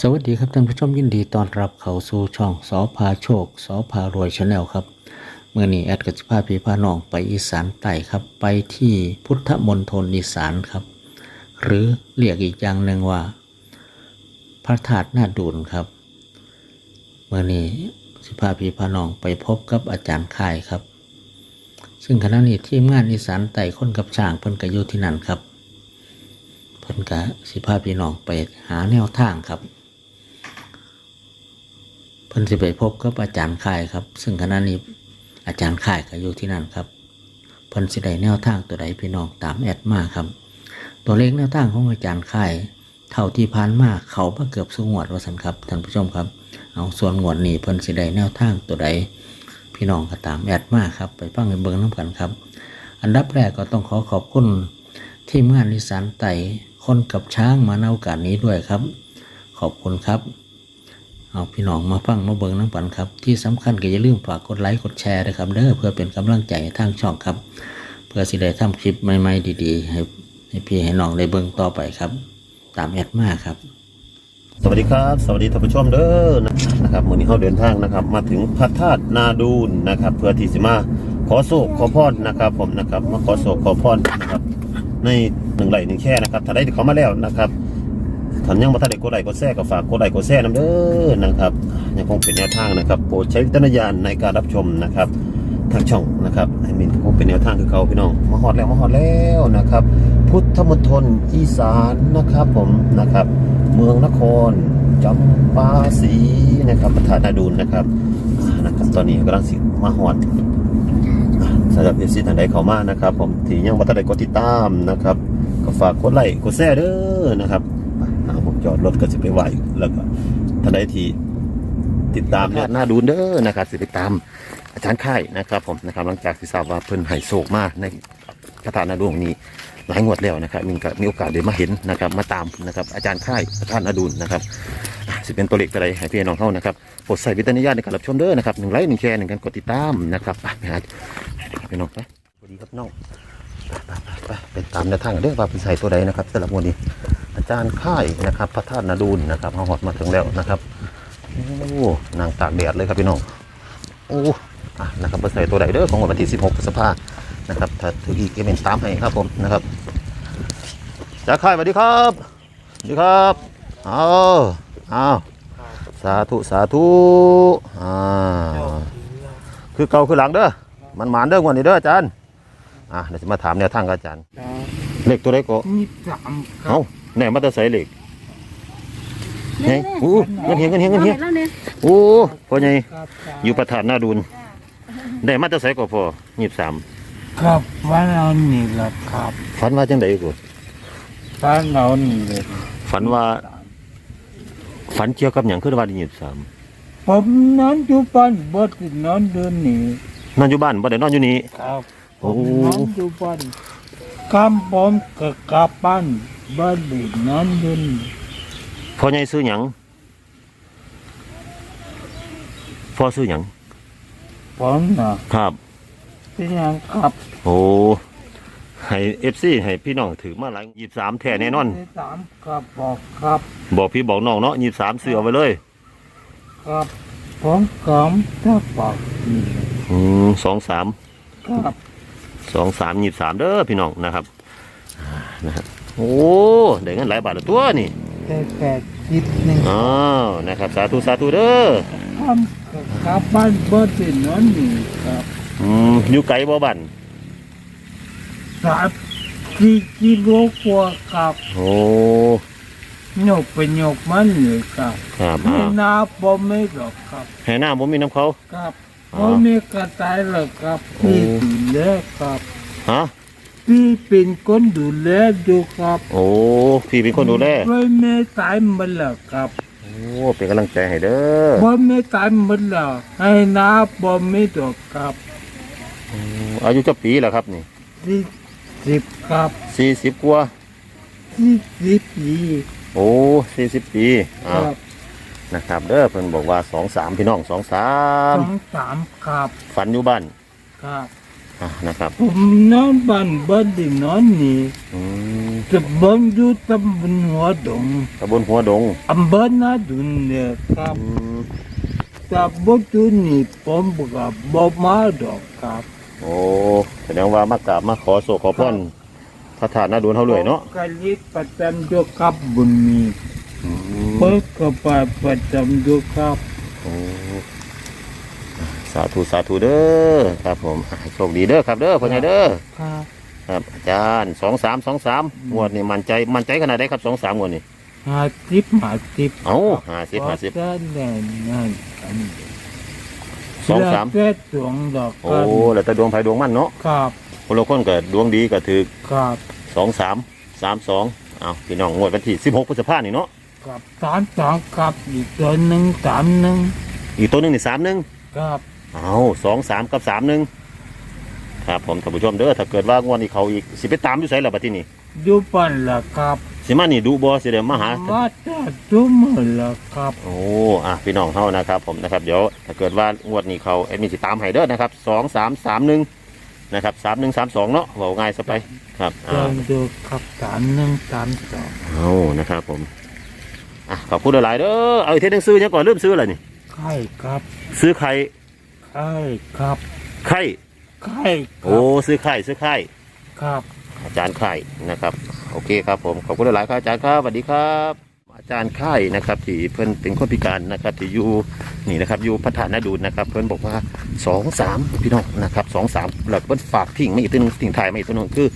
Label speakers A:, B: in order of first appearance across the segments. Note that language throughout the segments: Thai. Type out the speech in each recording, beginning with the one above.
A: สวัสดีครับท่านผู้ชมยินดีต้อนรับเข้าสู่ช่องสอพาโชคสอพารวยชาแนลครับเมื่อนี้แอดกับสิพาพีพาน้องไปอีสานใต้ครับ ไปที่พุทธมณฑลอีสานครับ หรือเรียกอีกอย่างหนึ่งว่า พระธาตุหน้าดูนครับเมื่อนี้สิพาพีพาน้องไปพบกับอาจารย์ค่ายครับ ซึ่งขณะนี้ทีมงานอีสานใต้คนกับช่างเพิ่นก็อยู่ที่นั่นครับเพิ่นกะสิพาพี่น้องไปหาแนวทางครับ พิ่นสิไปพบกับอาจารย์ค่ายครับ ซึ่งขณะนี้อาจารย์ค่ายก็อยู่ที่นั่นครับเพิ่นสิได้แนวทางตัวใดพี่น้องตามแอดมาครับ ตัวเลขแนวทางของอาจารย์ค่ายเท่าที่ผ่านมาเขามาเกือบสุงวดว่าสันครับท่านผู้ชมครับ เอาส่วนงวดนี้เพิ่นสิได้แนวทางตัวใดพี่น้องก็ตามแอดมาครับ ไปฟังไปเบิ่งน้ำกันครับ อันดับแรกก็ต้องขอขอบคุณทีมงานนิสานไต่คนกับช้างมาในโอกาสนี้ด้วยครับ ขอบคุณครับ เอาพี่น้องมาฟังมาเบิ่งน้ำปันครับ ที่สำคัญก็อย่าลืมฝากกดไลค์กดแชร์ด้วยครับเด้อเพื่อเป็นกำลังใจให้ทางช่องครับ เพื่อสิได้ทำคลิปใหม่ๆดีๆ ให้ให้พี่ให้น้องได้เบิ่งต่อไปครับ ตามแอดมาครับ
B: สวัสดีครับ สวัสดีท่านผู้ชมเด้อนะครับวันนี้เขาเดินทางนะครับ มาถึงพระธาตุนาดูนนะครับ เพื่อที่สิมาขอโศกขอพรนะครับ ผมนะครับมาขอโศกขอพรนะครับ ในหนึ่งไหลหนึ่งแค่นะครับถ้าได้เขามาแล้วนะครับ ท่านยังมาทันได้กดไลค์กดแชร์ก็ฝากกดไลค์กดแชร์นํเด้อนะครับ ยังคงเป็นแนวทางนะครับโปรดใช้วิจารณญาณในการรับชมนะครับทางช่องนะครับให้มีคงเป็นแนวทางคือเขาพี่น้องมาฮอดแล้วมาฮอดแล้วนะครับ พุทธมณฑลอีสานนะครับผมนะครับ เมืองนครจำปาสีนะครับประธานาดูนนะครับนะครับ ตอนนี้กำลังสิมาฮอดสำหรับเอฟซีทานใดเข้ามานะครับ ผมที่ยังบ่ทันได้กดติดตามนะครับก็ฝากกดไลค์กดแชร์เด้อนะครับ จอดรถก็สิไปไหวแล้วก็ท่านใดที่ติดตามเนี่ยหน้าดูนเด้อนะครับสิไปตามอาจารย์ค่ายนะครับ ผมนะครับหลังจากที่ทราบว่าเพิ่นให้โศกมากในพระธาตุนาดูนนี้หลายงวดแล้วนะครับมีก็มีโอกาสได้มาเห็นนะครับ มาตามนะครับอาจารย์ค่ายพระธาตุนาดูนนะครับอะสิเป็นตัวเลขตัวใดให้พี่น้องเข้านะครับโปรดใส่วิจารณญาณในการรับชมเด้อนะครับหนึ่งไลค์หนึ่งแชร์หนึ่งการกดติดตามนะครับไปไปหาพี่น้องไปสวัสดีครับน้องไปไปไปไปเป็นตามแนวทางเด้อว่าเป็นใส่ตัวใดนะครับสำหรับวันนี้ อาจารย์ค่ายนะครับ พระธาตุนาดูนนะครับเขาหอดมาถึงแล้วนะครับโอ้นางตากแดดเลยครับพี่น้องโอ้อะนะครับมาใส่ตัวใดเด้อของวันที่ 16พฤษภานะครับถ้าถืออีกเอเมนตามให้ครับผมนะครับจ่าค่ายสวัสดีครับสวัสดีครับเอาเอาสาธุสาธุอ่าคือเก่าคือหลังเด้อมันหมานเด้องวันนี้เด้ออาจารย์อะเดี๋ยวจะมาถามแนวทางกับอาจารย์เลขตัวใดก็
C: ยี่สามครั
B: เอ้า
C: บ
B: แหน่มาแตะใส่เลขไงโอ้เงินเฮียเงินเฮียเงินเฮีย
D: แล้วเนี่ย
B: โอ้พ่อใหญ่
C: ครับ
B: อยู่ประธานหน้าดูนได้มาแตะใส่ก็พอยี่สาม
C: ครับวันเรานี่แหละครับ
B: ฝันว่าจังไดกู
C: วันเรานี่เลย
B: ฝันว่า ฝันเกี่ยวกับอย่างคือว่าที่ยี่สาม
C: ผมนอนอยู่บ้านบ่ได้นอนเดินนี่
B: นอนอยู่บ้านบ่ได้นอนอยู่นี่
C: ครับผ
B: โอ้
C: มนอนอยู่บ้าน คำผมก็กลับบ้านบ่ได้นอนเดินนี่
B: พ่อใหญ่ซื้อหยังพ่อซื้อหยัง
C: ผมน่ะ
B: ครับ
C: เป็นหยังครับ
B: โอ้ให้เอฟซีให้พี่น้องถือมาหลายยี่สามแท้แน่นอน
C: สามครับบอกครับ
B: บอกพี่บอกน้องเนาะยี่สามซื้อเอาไว้เลย
C: ครับผมกำถ้าบอกนี่
B: อืมสองสาม
C: ครับ
B: สองสามยี่สามเด้อพี่น้องนะครับอ่านะฮะโอ้ได้เงินหลายบาทละตัวนี่
C: แต่แต่จิตหนึ่ง
B: อ๋อนะครับ สาธุสาธุเด้อ
C: ทำก็กลับบ้านบ่ได้นอนนี่ครับ
B: อืมอยู่ไกลบ่บัน
C: สามสี่กิโลกว่าครับ
B: โอ้
C: โยกไปโยกมันเลยครับ
B: ครับ
C: ไม่
B: อ่า
C: นาบ่ไม่หรอกครับ
B: ให้หน้าผมมีน้ำเขา
C: ครับ
B: อ๋อ
C: บ่มีกระต่ายหรอกครับ
B: โอ้
C: พี่ดู แลครับ
B: ฮะ
C: พี่เป็นคนดูแลดูครับ
B: โอ้ พี่เป็นคนดูแล
C: ไม่ไม่ตายหมันหรอกครับ
B: โอ้ เป็นกำลังใจให้เด้อ
C: บ่ไม่ตายหมันหรอกให้นาบ่ไม่ดอกครับ
B: โอ้อายุจะปีแล้วครับนี่
C: สี่สิบครับ
B: สี่สิบกว่า
C: สี่สิบปี
B: โอ้สี่สิบปี
C: ค
B: อ้าว
C: รับ
B: นะครับ เด้อเพิ่นบอกว่าสองสามพี่น้องสองสา
C: ส
B: ม
C: องสามครับ
B: ฝันอยู่บ้าน
C: ครับ
B: อะนะครับ
C: ผมนอนบ้านบ่ได้นอนนี่
B: อืม
C: ตำบลอยู่ตำบลหัวดง
B: ตำบลหัวดง
C: อำเภอนาดุนเนี่ยครับ
B: อืม
C: แต่บ่จุนี่ผมก็บ่มาดอกครับ
B: โอ้แสดงว่ามากราบมาขอโศกขอพรพระธาตุนาดูนเขาเลยเนาะ
C: ผมก็ยึดประจำอยู่กับบุญมี
B: อืม
C: เปิดก็ไปประจำอยู่ครับ
B: โอ้ สาธุสาธุเด้อครับผมอะให้โชคดีเด้อครับเด้อพ่อใหญ่เด้อ
C: ครับ
B: ครับอาจารย์สองสามสองสามงวดนี่มันใจมันใจขนาดไหนครับสองสามงวดนี่
C: หาสิบหาสิบ
B: เอาห้าสิบห้าสิบ
C: เพระแน่นั่นกัน
B: สองสาม
C: แล้วแต่ดวงดอก
B: โอ้
C: กัน
B: แล้วแต่ดวงไฟดวงมันเนาะ
C: ครับ
B: คนละคนก็ดวงดีก็ถือ
C: ครับ
B: สองสามสามสองเอาพี่น้องงวดวันที่สิบหกพฤษภานี่เนาะ
C: ครับสามสองครับอีกตัวหนึ่งสามหนึ่ง
B: อีกตัวหนึ่งนี่สามหนึ่ง
C: ครับ
B: เอาสองสามกับสามหนึ่งครับผมท่านผู้ชมเด้อถ้าเกิดว่างวดนี้เขาอีกสิไปตามอยู่ไสล่ะบัดที่นี่
C: อยู่ปันละครับ
B: สิมานี่ดูบ่สิเดี๋ยวมาหา
C: มาจากจุ่มอละครับ
B: โอ้อะพี่น้องเฮานะครับผมนะครับเดี๋ยวถ้าเกิดว่างวดนี้เขาแอดมินสิตามให้เด้อนะครับสองสามสามหนึ่งนะครับสามหนึ่งสามสองเนาะบอกง่ายซะไปครับ
C: เดิ
B: อ่าน
C: ดูครับสามหนึ่งสามสอง
B: เอานะครับผมอะขอบคุณหลายๆเด้อเอาอีกเทนึงซื้อเนี่ยก่อนเริ่มซื้ออะไรนี่
C: ไข่ครับ
B: ซื้อไข่
C: ไข่ครับ
B: ไข่
C: ไข่ค
B: โอ้
C: รับ
B: ซื้อไข่ซื้อไข่
C: ครับ
B: อาจารย์ไข่นะครับโอเคครับผมขอบคุณหลายๆครับอาจารย์ครับสวัสดีครับ อาจารย์ไข่นะครับที่เพิ่นเป็นคนพิการนะครับที่อยู่นี่นะครับอยู่พัฒนาดูนนะครับ เพิ่นบอกว่าสองสามพี่น้องนะครับสองสามแล้วเพิ่นฝากทิ้งไม่อีกตัวหนึงทิ้งท้ายไม่อีกตัวหนึงคือ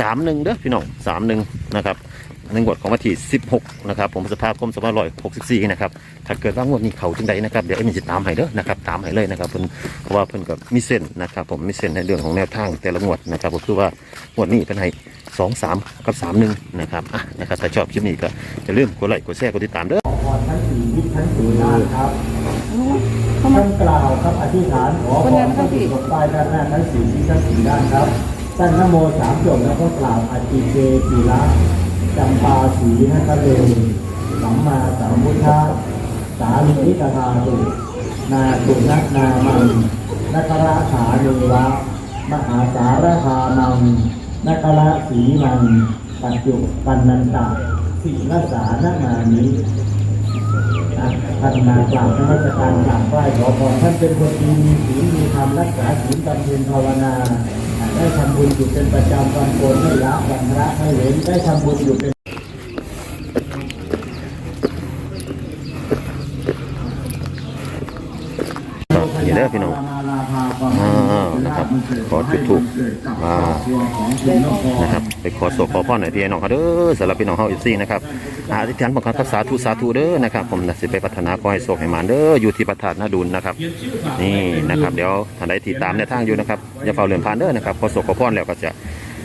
B: สามหนึ่งเด้อพี่น้องสามหนึ่งนะครับใน งวดของวันที่สิบหกนะครับ ผมสภาพคมสภาพร้อยหกสิบสี่นะครับ ถ้าเกิดว่างวดนี้เขาจังใดนะครับ เดี๋ยวเอ็มจะตามให้เด้อนะครับ ตามให้เลยนะครับเพิ่นเพราะว่าเพิ่นก็มีเส้นนะครับ ผมมีเส้นในเรื่องของแนวทางแต่ละงวดนะครับก็คือว่างวดนี้เป็นให้สองสามกับสามหนึ่งนะครับอะนะครับถ้าชอบคลิปนี้ก็จะลืมกดไลค์กดแชร์กดติดตามเด้อ
D: พรทั้งสี่ทิศทั้งสี่ด้านครับท่านกล่าวครับอธิษฐานขอพรทั้งสี่ตกใต้ด้านหน้าทั้งสี่ทิศทั้งสี่ด้านครับตั้งนโมสามจบแล้วก็กล่าวอธิเจสีละ จำปาสีนัคเลสัมมาสัมพุทธะสาลินิกาตุนาตุนักนามันนัคระขาเนวะมหาสารคานังนัคระสีนังปัจจุปันนันตะสีลสานานานิท่านมากราบนมัสการกราบไหว้ขอพรท่านเป็นคนดีมีศีลมีธรรมรักษาศีลบำเพ็ญภาวนา ได้ทำบุญอยู่เป็นประจำวันโกนไม่ละวันพระไม่เว้นได้ทำบุญอยู่เป็น
B: เดี๋ยวพี่น้อง ขอจุดธูปอ่านะครับไปขอโศกขอพรหน่อยพี่น้องครับเด้อสำหรับพี่น้องเฮาอีซี่นะครับอาธิษฐานบังคับรักษาธุสาธุเด้อนะครับผมนะสิไปพัฒนาขอให้โศกให้หมานเด้ออยู่ที่ประธานนาดุลนะครับ นี่นะครับเดี๋ยวท่านใดติดตามในทางอยู่นะครับอย่าเฝ้าเลื่อนผ่านเด้อนะครับขอโศกขอพรแล้วก็จะ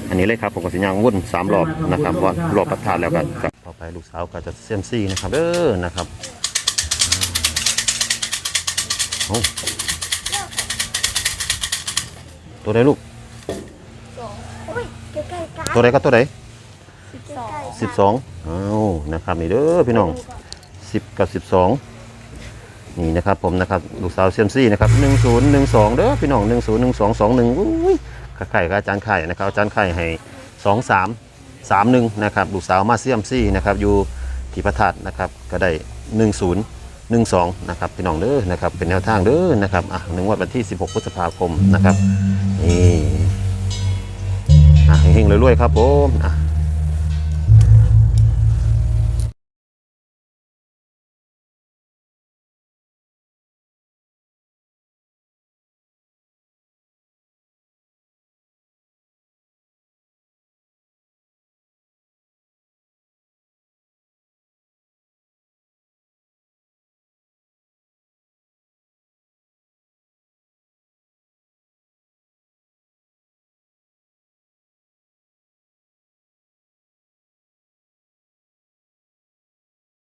B: อันนี้เลยครับผมก็สิย่างวนสามรอบนะครับว่ารอบประธานแล้วก็จะต่อไปลูกสาวก็จะเซียมซี่นะครับเด้อนะครับเอา ตัวใดลูก
E: สองอุ้ยใกล้ๆกัน
B: ตัวใดก็ตัวใด
E: สิบสอง
B: สิบสองอ้าวนะครับนี่เด้อพี่น้องสิบกับสิบสองนี่นะครับผมนะครับลูกสาวเซียมซี่นะครับหนึ่งศูนย์หนึ่งสองเด้อพี่น้องหนึ่งศูนย์หนึ่งสองสองหนึ่งอุ้ยไข่กับอาจารย์ไข่นะครับอาจารย์ไข่ให้สองสามสามหนึ่งนะครับลูกสาวมาเซียมซี่นะครับอยู่ที่พระธาตุนะครับก็ได้หนึ่งศูนย์หนึ่งสองนะครับพี่น้องเด้อนะครับเป็นแนวทางเด้อนะครับอะหนึ่งวันที่สิบหกพฤษภาคมนะครับ นี่อะเฮงๆรวยๆครับผมอะ